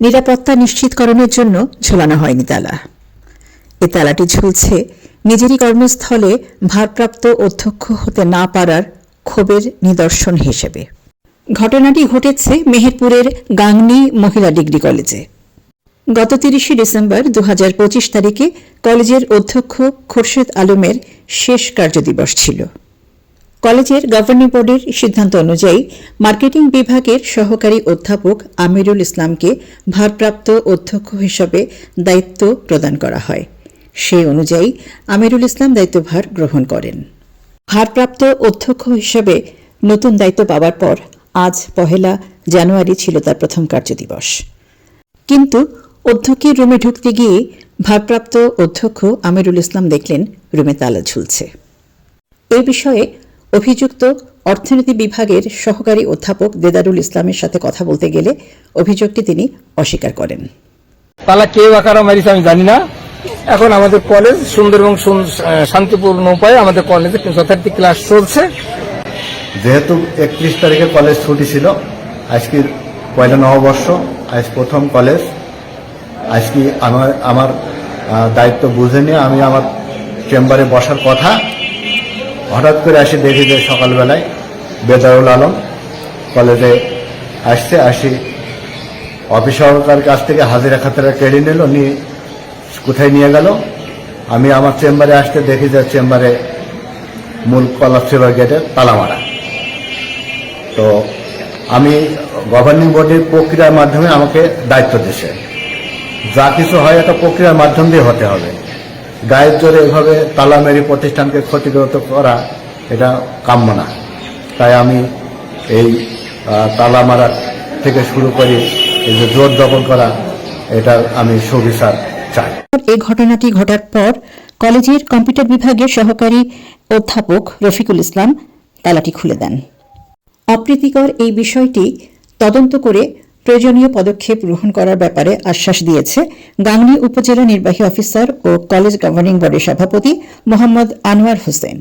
নিরাপত্তা নিশ্চিতকরণের জন্য ঝোলানো হয়নি তালা। এ তালাটি ঝুলছে নিজেরই কর্মস্থলে ভারপ্রাপ্ত অধ্যক্ষ হতে না পারার ক্ষোভের নিদর্শন হিসেবে। ঘটনাটি ঘটেছে মেহেরপুরের গাংনী মহিলা ডিগ্রি কলেজে। গত তিরিশে ডিসেম্বর দু হাজার পঁচিশ তারিখে কলেজের অধ্যক্ষ খোরশেদ আলমের শেষ কার্যদিবস ছিল। কলেজের গভর্নিং বোর্ডের সিদ্ধান্ত অনুযায়ী মার্কেটিং বিভাগের সহকারী অধ্যাপক আমিরুল ইসলামকে ভারপ্রাপ্ত অধ্যক্ষ হিসাবে দায়িত্ব প্রদান করা হয়। সেই অনুযায়ী আমিরুল ইসলাম দায়িত্বভার গ্রহণ করেন। ভারপ্রাপ্ত অধ্যক্ষ হিসাবে নতুন দায়িত্ব পাওয়ার পর আজ পহেলা জানুয়ারি ছিল তার প্রথম কার্যদিবস কিন্তু অধ্যক্ষের রুমে ঢুকতে গিয়ে ভারপ্রাপ্ত অধ্যক্ষ আমিরুল ইসলাম দেখলেন রুমে তালা ঝুলছে। এই বিষয়ে অভিযুক্ত অর্থনীতি বিভাগের সহকারী অধ্যাপক দেদারুল ইসলামের সাথে কথা বলতে গেলে অভিযোগটি তিনি অস্বীকার করেন। তালা কে বা মারিছে আমি জানি না। এখন আমাদের কলেজ সুন্দর এবং সুন- শান্তিপূর্ণ উপায়ে আমাদের কলেজে যথার্থী ক্লাস চলছে। যেহেতু একত্রিশ তারিখে কলেজ ছুটি ছিল আজকের পয়লা নববর্ষ আজ প্রথম কলেজ আজকে আমার আমার দায়িত্ব বুঝে নিয়ে আমি আমার চেম্বারে বসার কথা। হঠাৎ করে আসি, দেখি যে সকালবেলায় বেদারুল আলম কলেজে আসছে, আসি অফিস সহকার কাছ থেকে হাজিরা খাতারা কেড়ে নিল, নিয়ে কোথায় নিয়ে গেল। আমি আমার চেম্বারে আসতে দেখি যে চেম্বারে মূল কলাপ সেবার গেটে তালা মারা। তো আমি গভর্নিং বডির প্রক্রিয়ার মাধ্যমে আমাকে দায়িত্ব দিয়েছে। যা কিছু হয় একটা প্রক্রিয়ার মাধ্যম দিয়ে হতে হবে। গায়ের জোরে এভাবে তালা প্রতিষ্ঠানকে ক্ষতিগ্রস্ত করা, এটা কাম্য না। তাই আমি এই তালা মারা থেকে শুরু করি এই যে জোর দখল করা এটার আমি সুবিচার চাই। এই ঘটনাটি ঘটার পর কলেজের কম্পিউটার বিভাগের সহকারী অধ্যাপক রফিকুল ইসলাম তালাটি খুলে দেন। অপ্রীতিকর এই বিষয়টি তদন্ত করে প্রয়োজনীয় পদক্ষেপ গ্রহণ করার ব্যাপারে আশ্বাস দিয়েছে গাংনী উপজেলা নির্বাহী অফিসার ও কলেজ গভর্নিং বডির সভাপতি মোহাম্মদ আনোয়ার হোসেন।